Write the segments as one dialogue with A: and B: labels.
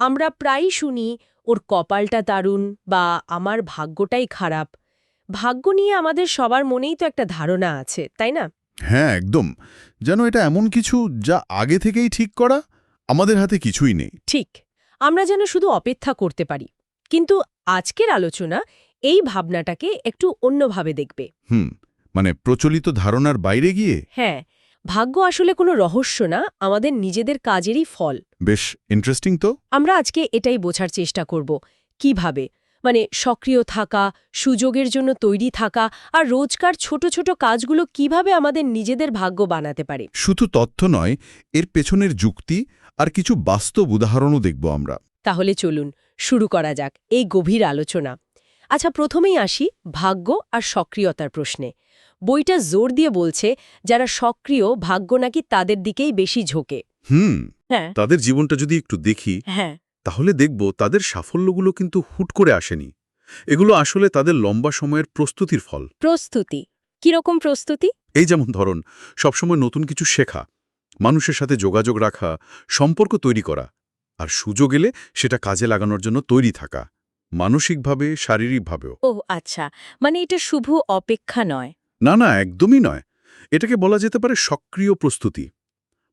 A: আমরা প্রায়ই শুনি ওর কপালটা দারুণ বা আমার ভাগ্যটাই খারাপ। ভাগ্য নিয়ে আমাদের সবার মনেই তো একটা ধারণা আছে তাই না?
B: হ্যাঁ একদম। যেন এটা এমন কিছু যা আগে থেকেই ঠিক করা আমাদের হাতে কিছুই নেই।
A: ঠিক। আমরা যেন শুধু অপেক্ষা করতে পারি। কিন্তু আজকের আলোচনা এই ভাবনাটাকে একটু অন্যভাবে দেখবে।
B: হুম মানে প্রচলিত ধারণার বাইরে গিয়ে?
A: হ্যাঁ ভাগ্য আসলে কোনো রহস্য না আমাদের নিজেদের কাজেরই ফল।
B: বেশ ইন্টারেস্টিং তো।
A: আমরা আজকে এটাই বোঝার চেষ্টা করব কীভাবে? মানে সক্রিয় থাকা সুযোগের জন্য তৈরি থাকা আর রোজকার ছোট ছোট কাজগুলো কীভাবে আমাদের নিজেদের ভাগ্য বানাতে পারে।
B: শুধু তথ্য নয় এর পেছনের যুক্তি আর কিছু বাস্তব উদাহরণও দেখব আমরা।
A: তাহলে চলুন শুরু করা যাক এই গভীর আলোচনা। আচ্ছা প্রথমেই আসি ভাগ্য আর সক্রিয়তার প্রশ্নে। বইটা জোর দিয়ে বলছে যারা সক্রিয় ভাগ্য নাকি তাদের দিকেই বেশি ঝোঁকে।
C: হুম
A: হ্যাঁ।
C: তাদের জীবনটা যদি একটু দেখি
A: হ্যাঁ।
C: তাহলে দেখব তাদের সাফল্যগুলো কিন্তু হুট করে আসেনি। এগুলো আসলে তাদের লম্বা সময়ের প্রস্তুতির ফল।
A: প্রস্তুতি? কীরকম প্রস্তুতি?
C: এই যেমন ধরন সবসময় নতুন কিছু শেখা মানুষের সাথে যোগাযোগ রাখা সম্পর্ক তৈরি করা আর সুযোগ এলে সেটা কাজে লাগানোর জন্য তৈরি থাকা। মানসিকভাবে শারীরিকভাবেও।
A: ও আচ্ছা। মানে এটা শুভ অপেক্ষা নয়?
C: না না একদমই নয়। এটাকে বলা যেতে পারে সক্রিয় প্রস্তুতি।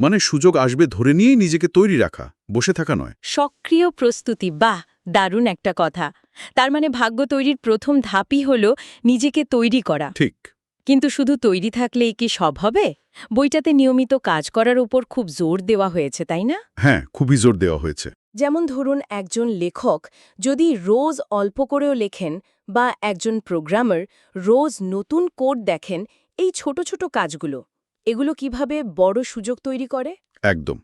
C: মানে সুযোগ আসবে ধরে নিয়েই নিজেকে তৈরি রাখা বসে থাকা নয়।
A: সক্রিয় প্রস্তুতি বাহ দারুণ একটা কথা। তার মানে ভাগ্য তৈরির প্রথম ধাপই হল নিজেকে তৈরি করা।
C: ঠিক।
A: কিন্তু শুধু তৈরি থাকলেই কি সব হবে? বইটাতে নিয়মিত কাজ করার উপর খুব জোর দেওয়া হয়েছে তাই না?
C: হ্যাঁ খুবই জোর দেওয়া হয়েছে।
A: যেমন ধরুন একজন লেখক যদি রোজ অল্প করেও লেখেন বা একজন প্রোগ্রামার রোজ নতুন কোড দেখেন এই ছোট ছোট কাজগুলো এগুলো কীভাবে বড় সুযোগ তৈরি করে?
C: একদম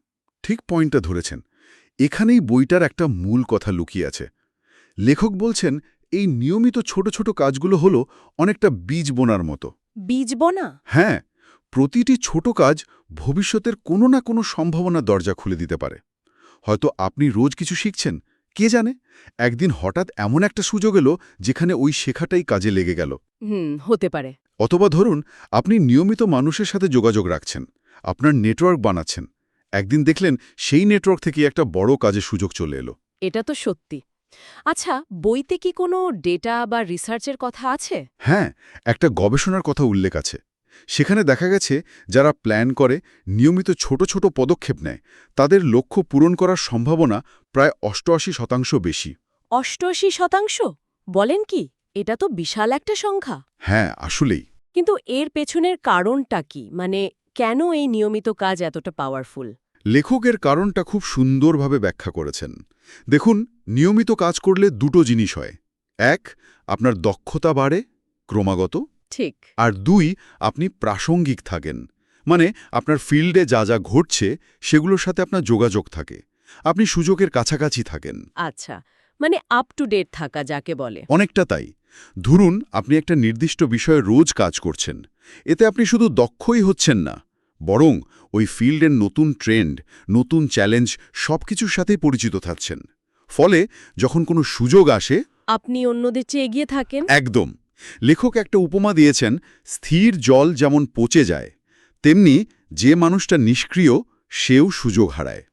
C: ঠিক পয়েন্টটা ধরেছেন। এখানেই বইটার একটা মূল কথা লুকিয়ে আছে। লেখক বলছেন এই নিয়মিত ছোট ছোট কাজগুলো হলো অনেকটা বীজ বোনার মতো।
A: বীজ বোনা?
C: হ্যাঁ প্রতিটি ছোট কাজ ভবিষ্যতের কোনো না কোনো সম্ভাবনা দরজা খুলে দিতে পারে। হয়তো আপনি রোজ কিছু শিখছেন কে জানে? একদিন হঠাৎ এমন একটা সুযোগ এলো যেখানে ওই শেখাটাই কাজে লেগে গেল।
A: হুম হতে পারে।
C: অথবা ধরুন আপনি নিয়মিত মানুষের সাথে যোগাযোগ রাখছেন আপনার নেটওয়ার্ক বানাচ্ছেন। একদিন দেখলেন সেই নেটওয়ার্ক থেকে একটা বড় কাজের সুযোগ চলে এলো।
A: এটা তো সত্যি। আচ্ছা বইতে কি কোনো ডেটা বা রিসার্চের কথা আছে?
C: হ্যাঁ একটা গবেষণার কথা উল্লেখ আছে। সেখানে দেখা গেছে যারা প্ল্যান করে নিয়মিত ছোট ছোট পদক্ষেপ নেয়। তাদের লক্ষ্য পূরণ করার সম্ভাবনা প্রায় অষ্টআশি শতাংশ বেশি।
A: অষ্টআশি শতাংশ? বলেন কি এটা তো বিশাল একটা সংখ্যা।
C: হ্যাঁ আসলেই।
A: কিন্তু এর পেছনের কারণটা কি? মানে কেন এই নিয়মিত কাজ এতটা পাওয়ারফুল
C: লেখকের কারণটা খুব সুন্দরভাবে ব্যাখ্যা করেছেন। দেখুন নিয়মিত কাজ করলে দুটো জিনিস হয়। এক আপনার দক্ষতা বাড়ে ক্রমাগত।
A: ঠিক।
C: আর দুই আপনি প্রাসঙ্গিক থাকেন। মানে আপনার ফিল্ডে যা যা ঘটছে সেগুলোর সাথে আপনার যোগাযোগ থাকে। আপনি সুযোগের কাছাকাছি থাকেন।
A: আচ্ছা মানে আপ টু ডেট থাকা যাকে বলে।
C: অনেকটা তাই। ধরুন আপনি একটা নির্দিষ্ট বিষয়ে রোজ কাজ করছেন। এতে আপনি শুধু দক্ষই হচ্ছেন না বরং ওই ফিল্ডের নতুন ট্রেন্ড নতুন চ্যালেঞ্জ সবকিছুর সাথেই পরিচিত থাকছেন। ফলে যখন কোনো সুযোগ আসে
A: আপনি অন্যদের চেয়ে এগিয়ে থাকেন?
C: একদম। লেখক একটা উপমা দিয়েছেন স্থির জল যেমন পচে যায় তেমনি যে মানুষটা নিষ্ক্রিয় সেও সুযোগ হারায়।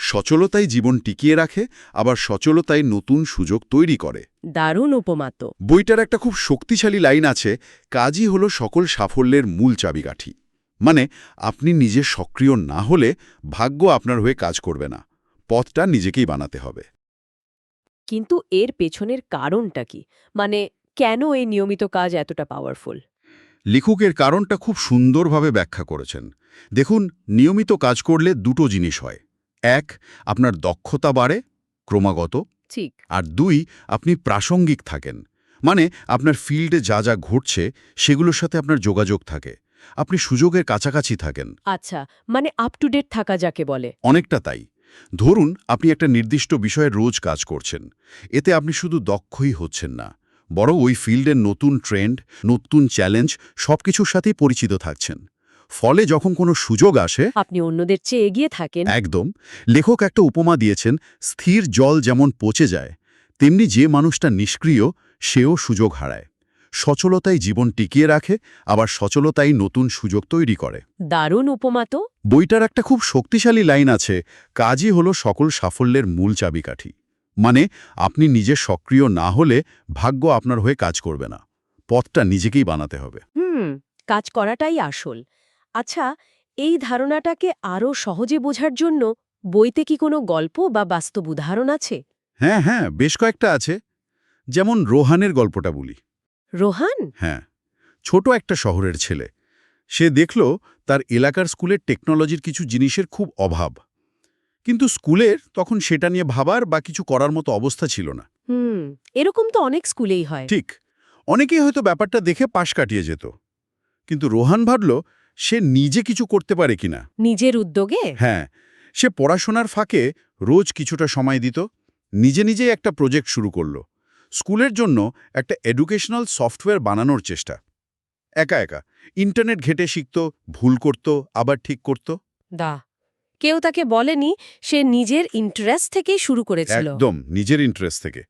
C: সচলতাই জীবন টিকিয়ে রাখে আবার সচলতাই নতুন সুযোগ তৈরি করে।
A: দারুণ উপমা তো।
C: বইটার একটা খুব শক্তিশালী লাইন আছে কাজই হলো সকল সাফল্যের মূল চাবিকাঠি। মানে আপনি নিজে সক্রিয় না হলে ভাগ্য আপনার হয়ে কাজ করবে না পথটা নিজেকেই বানাতে হবে।
A: কিন্তু এর পেছনের কারণটা কি? মানে কেন এই নিয়মিত কাজ এতটা পাওয়ারফুল
C: লেখকের কারণটা খুব সুন্দরভাবে ব্যাখ্যা করেছেন। দেখুন নিয়মিত কাজ করলে দুটো জিনিস হয়। এক আপনার দক্ষতা বাড়ে ক্রমাগত।
A: ঠিক।
C: আর দুই আপনি প্রাসঙ্গিক থাকেন। মানে আপনার ফিল্ডে যা যা ঘটছে সেগুলোর সাথে আপনার যোগাযোগ থাকে। আপনি সুযোগের কাছাকাছি থাকেন।
A: আচ্ছা মানে আপ টু ডেট থাকা যাকে বলে।
C: অনেকটা তাই। ধরুন আপনি একটা নির্দিষ্ট বিষয়ে রোজ কাজ করছেন। এতে আপনি শুধু দক্ষই হচ্ছেন না। বরং ওই ফিল্ডের নতুন ট্রেন্ড নতুন চ্যালেঞ্জ সবকিছুর সাথেই পরিচিত থাকছেন। ফলে যখন কোনো সুযোগ আসে
A: আপনি অন্যদের চেয়ে এগিয়ে থাকেন।
C: একদম লেখক একটা উপমা দিয়েছেন স্থির জল যেমন পচে যায় তেমনি যে মানুষটা নিষ্ক্রিয় সেও সুযোগ হারায়। সচলতাই জীবন টিকিয়ে রাখে আবার সচলতাই নতুন সুযোগ তৈরি করে।
A: দারুণ উপমা তো।
C: বইটার একটা খুব শক্তিশালী লাইন আছে কাজই হলো সকল সাফল্যের মূল চাবিকাঠি। মানে আপনি নিজে সক্রিয় না হলে ভাগ্য আপনার হয়ে কাজ করবে না। পথটা নিজেকেই বানাতে হবে।
A: হুম কাজ করাটাই আসল। আচ্ছা এই ধারণাটাকে আরও সহজে বোঝার জন্য বইতে কি কোনো গল্প বা বাস্তব উদাহরণ আছে?
C: হ্যাঁ হ্যাঁ বেশ কয়েকটা আছে। যেমন রোহানের গল্পটা বলি।
A: রোহান?
C: হ্যাঁ ছোট একটা শহরের ছেলে। সে দেখল তার এলাকার স্কুলের টেকনোলজির কিছু জিনিসের খুব অভাব। কিন্তু স্কুলের তখন সেটা নিয়ে ভাবার বা কিছু করার মতো অবস্থা ছিল না।
A: হুম এরকম তো অনেক স্কুলেই হয়।
C: ঠিক অনেকেই হয়তো ব্যাপারটা দেখে পাশ কাটিয়ে যেত। কিন্তু রোহান ভাবল সে নিজে কিছু করতে পারে কিনা।
A: নিজের উদ্যোগে?
C: হ্যাঁ সে পড়াশোনার ফাঁকে রোজ কিছুটা সময় দিত নিজে নিজে একটা প্রজেক্ট শুরু করল। স্কুলের জন্য একটা এডুকেশনাল সফটওয়্যার বানানোর চেষ্টা। একা একা ইন্টারনেট ঘেটে শিখত ভুল করত আবার ঠিক করত।
A: দা কেউ তাকে বলেনি সে নিজের ইন্টারেস্ট থেকেই শুরু করেছিল।
C: একদম নিজের ইন্টারেস্ট থেকে।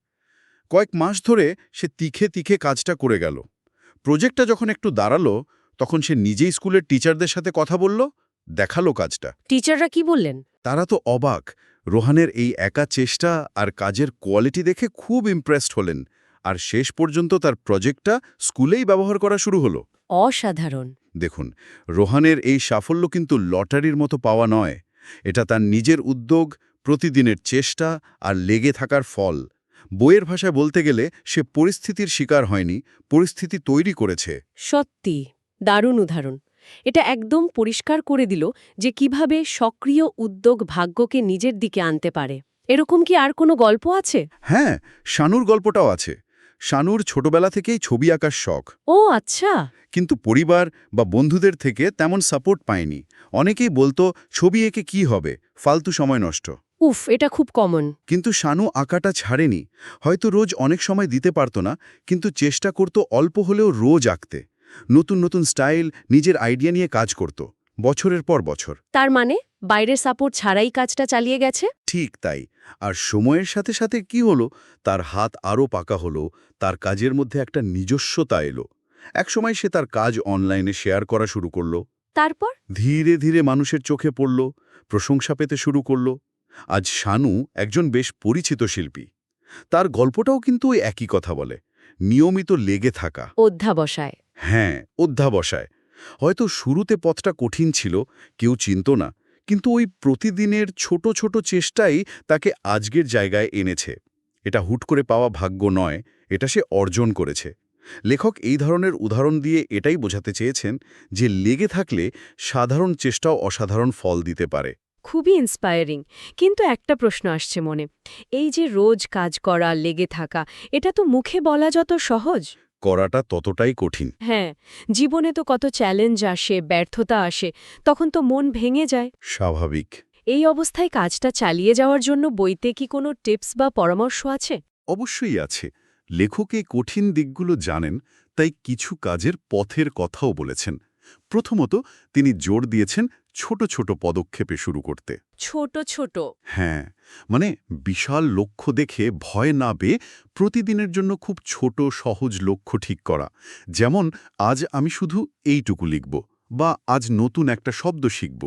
C: কয়েক মাস ধরে সে তিখে তিখে কাজটা করে গেল। প্রজেক্টটা যখন একটু দাঁড়াল তখন সে নিজেই স্কুলের টিচারদের সাথে কথা বলল দেখাল কাজটা।
A: টিচাররা কি বললেন?
C: তারা তো অবাক। রোহানের এই একা চেষ্টা আর কাজের কোয়ালিটি দেখে খুব ইমপ্রেসড হলেন। আর শেষ পর্যন্ত তার প্রজেক্টটা স্কুলেই ব্যবহার করা শুরু হলো।
A: অসাধারণ।
C: দেখুন রোহানের এই সাফল্য কিন্তু লটারির মতো পাওয়া নয়। এটা তার নিজের উদ্যোগ প্রতিদিনের চেষ্টা আর লেগে থাকার ফল। বইয়ের ভাষায় বলতে গেলে সে পরিস্থিতির শিকার হয়নি পরিস্থিতি তৈরি করেছে।
A: সত্যি দারুণ উদাহরণ। এটা একদম পরিষ্কার করে দিল যে কীভাবে সক্রিয় উদ্যোগ ভাগ্যকে নিজের দিকে আনতে পারে। এরকম কি আর কোনো গল্প আছে?
C: হ্যাঁ শানুর গল্পটাও আছে। শানুর ছোটবেলা থেকেই ছবি আঁকার শখ।
A: ও আচ্ছা।
C: কিন্তু পরিবার বা বন্ধুদের থেকে তেমন সাপোর্ট পায়নি। অনেকেই বলতো ছবি এঁকে কি হবে? ফালতু সময় নষ্ট।
A: উফ এটা খুব কমন।
C: কিন্তু শানু আঁকাটা ছাড়েনি। হয়তো রোজ অনেক সময় দিতে পারত না কিন্তু চেষ্টা করত অল্প হলেও রোজ আঁকতে। নতুন নতুন স্টাইল নিজের আইডিয়া নিয়ে কাজ করত। বছরের পর বছর।
A: তার মানে বাইরের সাপোর্ট ছাড়াই কাজটা চালিয়ে গেছে?
C: ঠিক তাই। আর সময়ের সাথে সাথে কি হলো? তার হাত আরও পাকা হলো তার কাজের মধ্যে একটা নিজস্বতা এলো। একসময় সে তার কাজ অনলাইনে শেয়ার করা শুরু করল।
A: তারপর?
C: ধীরে ধীরে মানুষের চোখে পড়ল প্রশংসা পেতে শুরু করল। আজ শানু একজন বেশ পরিচিত শিল্পী। তার গল্পটাও কিন্তু ওই একই কথা বলে নিয়মিত লেগে থাকা।
A: অধ্যাবসায়।
C: হ্যাঁ অধ্যাবসায়। হয়তো শুরুতে পথটা কঠিন ছিল, কেউ চিনত না, কিন্তু ওই প্রতিদিনের ছোট ছোট চেষ্টাই তাকে আজকের জায়গায় এনেছে। এটা হুট করে পাওয়া ভাগ্য নয়, এটা সে অর্জন করেছে। লেখক এই ধরনের উদাহরণ দিয়ে এটাই বোঝাতে চেয়েছেন যে লেগে থাকলে সাধারণ চেষ্টাও অসাধারণ ফল দিতে পারে।
A: খুবই ইন্সপায়ারিং কিন্তু একটা প্রশ্ন আসছে মনে। এই যে রোজ কাজ করা, লেগে থাকা, এটা তো মুখে বলা যত সহজ।
C: করাটা ততটাই কঠিন।
A: হ্যাঁ জীবনে তো কত চ্যালেঞ্জ আসে ব্যর্থতা আসে তখন তো মন ভেঙে যায়।
C: স্বাভাবিক।
A: এই অবস্থায় কাজটা চালিয়ে যাওয়ার জন্য বইতে কি কোনো টিপস বা পরামর্শ আছে?
C: অবশ্যই আছে। লেখক এই কঠিন দিকগুলো জানেন তাই কিছু কাজের পথের কথাও বলেছেন। প্রথমত তিনি জোর দিয়েছেন ছোট ছোট পদক্ষেপে শুরু করতে।
A: ছোট ছোট।
C: হ্যাঁ মানে বিশাল লক্ষ্য দেখে ভয় না পেয়ে প্রতিদিনের জন্য খুব ছোট সহজ লক্ষ্য ঠিক করা। যেমন আজ আমি শুধু এইটুকু লিখব বা আজ নতুন একটা শব্দ শিখব।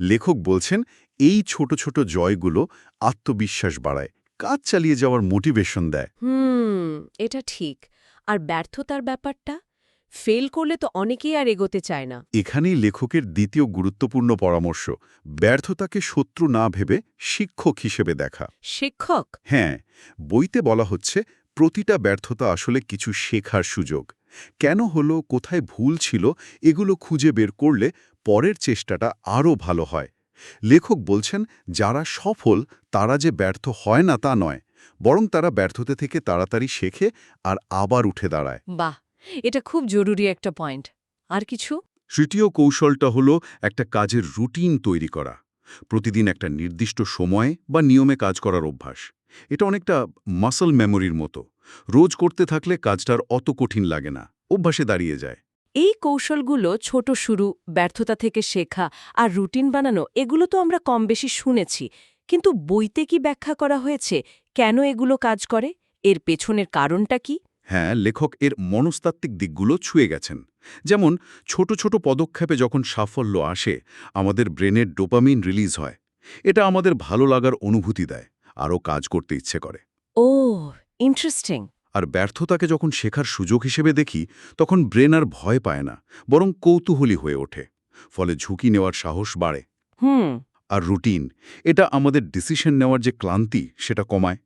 C: লেখক বলছেন এই ছোট ছোট জয়গুলো আত্মবিশ্বাস বাড়ায় কাজ চালিয়ে যাওয়ার মোটিভেশন দেয়।
A: হুম এটা ঠিক। আর ব্যর্থতার ব্যাপারটা? ফেল করলে তো অনেকেই আর এগোতে চায় না।
C: এখানেই লেখকের দ্বিতীয় গুরুত্বপূর্ণ পরামর্শ ব্যর্থতাকে শত্রু না ভেবে শিক্ষক হিসেবে দেখা।
A: শিক্ষক?
C: হ্যাঁ বইতে বলা হচ্ছে প্রতিটা ব্যর্থতা আসলে কিছু শেখার সুযোগ। কেন হলো কোথায় ভুল ছিল এগুলো খুঁজে বের করলে পরের চেষ্টাটা আরও ভালো হয়। লেখক বলছেন যারা সফল তারা যে ব্যর্থ হয় না তা নয় বরং তারা ব্যর্থতা থেকে তাড়াতাড়ি শেখে আর আবার উঠে দাঁড়ায়।
A: বাহ! এটা খুব জরুরি একটা পয়েন্ট। আর কিছু?
C: তৃতীয় কৌশলটা হলো একটা কাজের রুটিন তৈরি করা। প্রতিদিন একটা নির্দিষ্ট সময় বা নিয়মে কাজ করার অভ্যাস। এটা অনেকটা মাসল মেমোরির মতো। রোজ করতে থাকলে কাজটার অত কঠিন লাগে না। অভ্যাসে দাঁড়িয়ে যায়।
A: এই কৌশলগুলো ছোট শুরু ব্যর্থতা থেকে শেখা আর রুটিন বানানো এগুলো তো আমরা কম বেশি শুনেছি। কিন্তু বইতে কি ব্যাখ্যা করা হয়েছে? কেন এগুলো কাজ করে? এর পেছনের কারণটা কি?
C: হ্যাঁ লেখক এর মনস্তাত্ত্বিক দিকগুলো ছুঁয়ে গেছেন। যেমন ছোট ছোট পদক্ষেপে যখন সাফল্য আসে আমাদের ব্রেনের ডোপামিন রিলিজ হয়। এটা আমাদের ভালো লাগার অনুভূতি দেয় আরও কাজ করতে ইচ্ছে করে।
A: ও ইন্টারেস্টিং।
C: আর ব্যর্থতাকে যখন শেখার সুযোগ হিসেবে দেখি তখন ব্রেন আর ভয় পায় না বরং কৌতূহলী হয়ে ওঠে। ফলে ঝুঁকি নেওয়ার সাহস বাড়ে।
A: হুম।
C: আর রুটিন এটা আমাদের ডিসিশন নেওয়ার যে ক্লান্তি সেটা কমায়।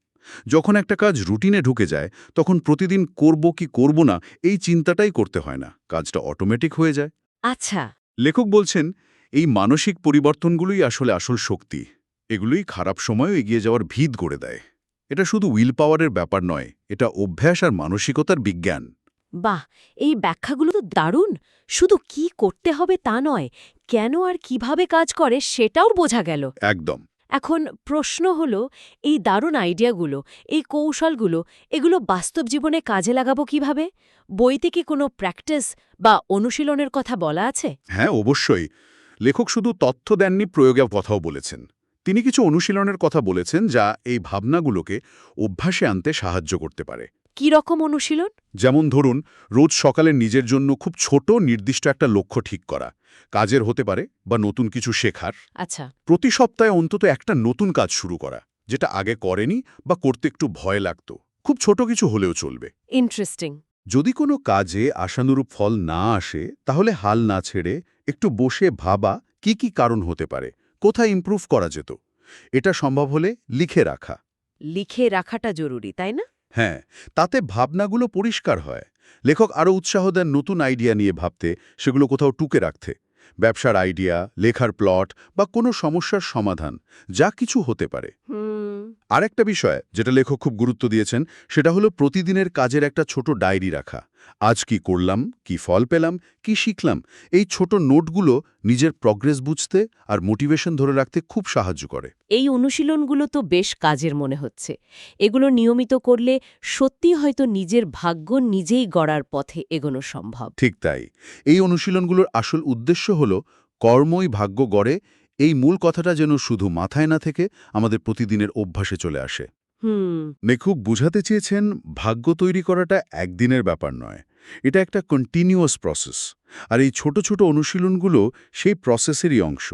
C: যখন একটা কাজ রুটিনে ঢুকে যায় তখন প্রতিদিন করব কি করব না এই চিন্তাটাই করতে হয় না কাজটা অটোমেটিক হয়ে যায়।
A: আচ্ছা।
C: লেখক বলছেন এই মানসিক পরিবর্তনগুলোই আসলে আসল শক্তি এগুলোই খারাপ সময়ও এগিয়ে যাওয়ার ভিত গড়ে দেয়। এটা শুধু উইল পাওয়ারের ব্যাপার নয় এটা অভ্যাস আর মানসিকতার বিজ্ঞান।
A: বাহ এই ব্যাখ্যাগুলো তো দারুণ! শুধু কি করতে হবে তা নয় কেন আর কীভাবে কাজ করে সেটাও বোঝা গেল।
C: একদম।
A: এখন প্রশ্ন হলো এই দারুণ আইডিয়াগুলো এই কৌশলগুলো এগুলো বাস্তব জীবনে কাজে লাগাবো কীভাবে? বইতে কি কোনো প্র্যাকটিস বা অনুশীলনের কথা বলা আছে?
C: হ্যাঁ অবশ্যই। লেখক শুধু তথ্য দেননি প্রয়োগের কথাও বলেছেন। তিনি কিছু অনুশীলনের কথা বলেছেন যা এই ভাবনাগুলোকে অভ্যাসে আনতে সাহায্য করতে পারে।
A: কি রকম অনুশীলন?
C: যেমন ধরুন রোজ সকালে নিজের জন্য খুব ছোট নির্দিষ্ট একটা লক্ষ্য ঠিক করা। কাজের হতে পারে বা নতুন কিছু শেখার।
A: আচ্ছা।
C: প্রতি সপ্তাহে অন্তত একটা নতুন কাজ শুরু করা যেটা আগে করেনি বা করতে একটু ভয় লাগত। খুব ছোট কিছু হলেও চলবে।
A: ইন্টারেস্টিং।
C: যদি কোনো কাজে আশানুরূপ ফল না আসে তাহলে হাল না ছেড়ে একটু বসে ভাবা কি কি কারণ হতে পারে কোথায় ইমপ্রুভ করা যেত। এটা সম্ভব হলে লিখে রাখা।
A: লিখে রাখাটা জরুরি তাই না?
C: হ্যাঁ তাতে ভাবনাগুলো পরিষ্কার হয়। লেখক আরও উৎসাহ দেন নতুন আইডিয়া নিয়ে ভাবতে সেগুলো কোথাও টুকে রাখতে। ব্যবসার আইডিয়া লেখার প্লট বা কোনো সমস্যার সমাধান যা কিছু হতে পারে। আরেকটা বিষয় যেটা লেখক খুব গুরুত্ব দিয়েছেন সেটা হলো প্রতিদিনের কাজের একটা ছোট ডায়েরি রাখা। আজ কি করলাম কি ফল পেলাম কি শিখলাম এই ছোট নোটগুলো নিজের প্রগ্রেস বুঝতে আর মোটিভেশন ধরে রাখতে খুব সাহায্য করে।
A: এই অনুশীলনগুলো তো বেশ কাজের মনে হচ্ছে। এগুলো নিয়মিত করলে সত্যি হয়তো নিজের ভাগ্য নিজেই গড়ার পথে এগোনো সম্ভব।
C: ঠিক তাই। এই অনুশীলনগুলোর আসল উদ্দেশ্য হল কর্মই ভাগ্য গড়ে এই মূল কথাটা যেন শুধু মাথায় না থেকে আমাদের প্রতিদিনের অভ্যাসে চলে আসে। লেখক বুঝাতে চেয়েছেন ভাগ্য তৈরি করাটা একদিনের ব্যাপার নয় এটা একটা কন্টিনিউয়াস প্রসেস আর এই ছোট ছোট অনুশীলনগুলো সেই প্রসেসেরই অংশ।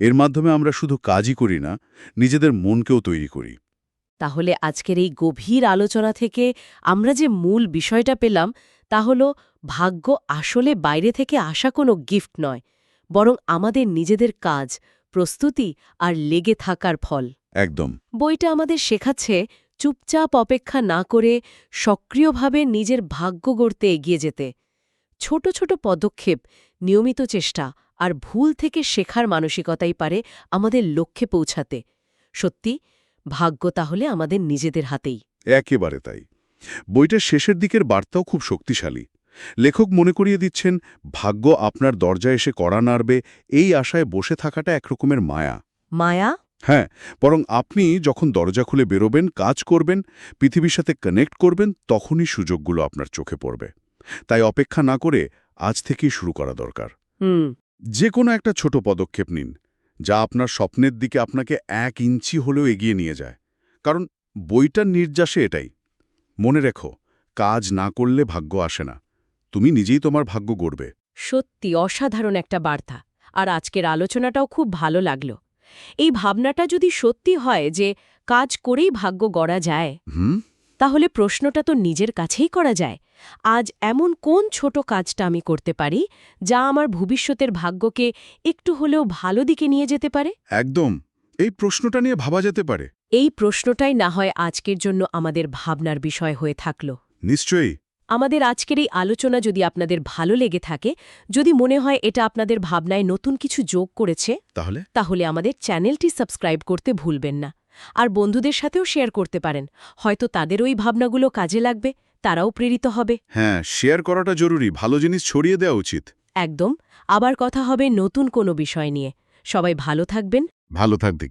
C: এর মাধ্যমে আমরা শুধু কাজই করি না নিজেদের মনকেও তৈরি করি।
A: তাহলে আজকের এই গভীর আলোচনা থেকে আমরা যে মূল বিষয়টা পেলাম তা হল ভাগ্য আসলে বাইরে থেকে আসা কোনো গিফট নয় বরং আমাদের নিজেদের কাজ প্রস্তুতি আর লেগে থাকার ফল।
C: একদম।
A: বইটা আমাদের শেখাচ্ছে চুপচাপ অপেক্ষা না করে সক্রিয়ভাবে নিজের ভাগ্য গড়তে এগিয়ে যেতে। ছোট ছোট পদক্ষেপ নিয়মিত চেষ্টা আর ভুল থেকে শেখার মানসিকতাই পারে আমাদের লক্ষ্যে পৌঁছাতে। সত্যি ভাগ্য তাহলে আমাদের নিজেদের হাতেই।
C: একেবারে তাই। বইটার শেষের দিকের বার্তাও খুব শক্তিশালী। লেখক মনে করিয়ে দিচ্ছেন ভাগ্য আপনার দরজায় এসে কড়া নাড়বে এই আশায় বসে থাকাটা একরকমের মায়া।
A: মায়া?
C: হ্যাঁ বরং আপনি যখন দরজা খুলে বেরোবেন কাজ করবেন পৃথিবীর সাথে কানেক্ট করবেন তখনই সুযোগগুলো আপনার চোখে পড়বে। তাই অপেক্ষা না করে আজ থেকেই শুরু করা দরকার। যে কোনো একটা ছোট পদক্ষেপ নিন যা আপনার স্বপ্নের দিকে আপনাকে এক ইঞ্চি হলেও এগিয়ে নিয়ে যায়। কারণ বইটার নির্যাসে এটাই। মনে রেখো কাজ না করলে ভাগ্য আসে না। তুমি নিজেই তোমার ভাগ্য গড়বে।
A: সত্যি অসাধারণ একটা বার্তা। আর আজকের আলোচনাটাও খুব ভালো লাগল। এই ভাবনাটা যদি সত্যি হয় যে কাজ করেই ভাগ্য গড়া যায়
C: হুম?
A: তাহলে প্রশ্নটা তো নিজের কাছেই করা যায়। আজ এমন কোন ছোট কাজটা আমি করতে পারি যা আমার ভবিষ্যতের ভাগ্যকে একটু হলেও ভালো দিকে নিয়ে যেতে পারে?
C: একদম। এই প্রশ্নটা নিয়ে ভাবা যেতে পারে।
A: এই প্রশ্নটাই না হয় আজকের জন্য আমাদের ভাবনার বিষয় হয়ে থাকল।
C: নিশ্চয়ই।
A: আমাদের আজকের এই আলোচনা যদি আপনাদের ভালো লেগে থাকে যদি মনে হয় এটা আপনাদের ভাবনায় নতুন কিছু যোগ করেছে
C: তাহলে?
A: তাহলে আমাদের চ্যানেলটি সাবস্ক্রাইব করতে ভুলবেন না। আর বন্ধুদের সাথেও শেয়ার করতে পারেন। হয়তো তাদের ওই ভাবনাগুলো কাজে লাগবে তারাও প্রেরিত হবে।
C: হ্যাঁ শেয়ার করাটা জরুরি ভালো জিনিস ছড়িয়ে দেওয়া উচিত।
A: একদম। আবার কথা হবে নতুন কোনো বিষয় নিয়ে। সবাই ভালো থাকবেন।
C: ভালো থাকবে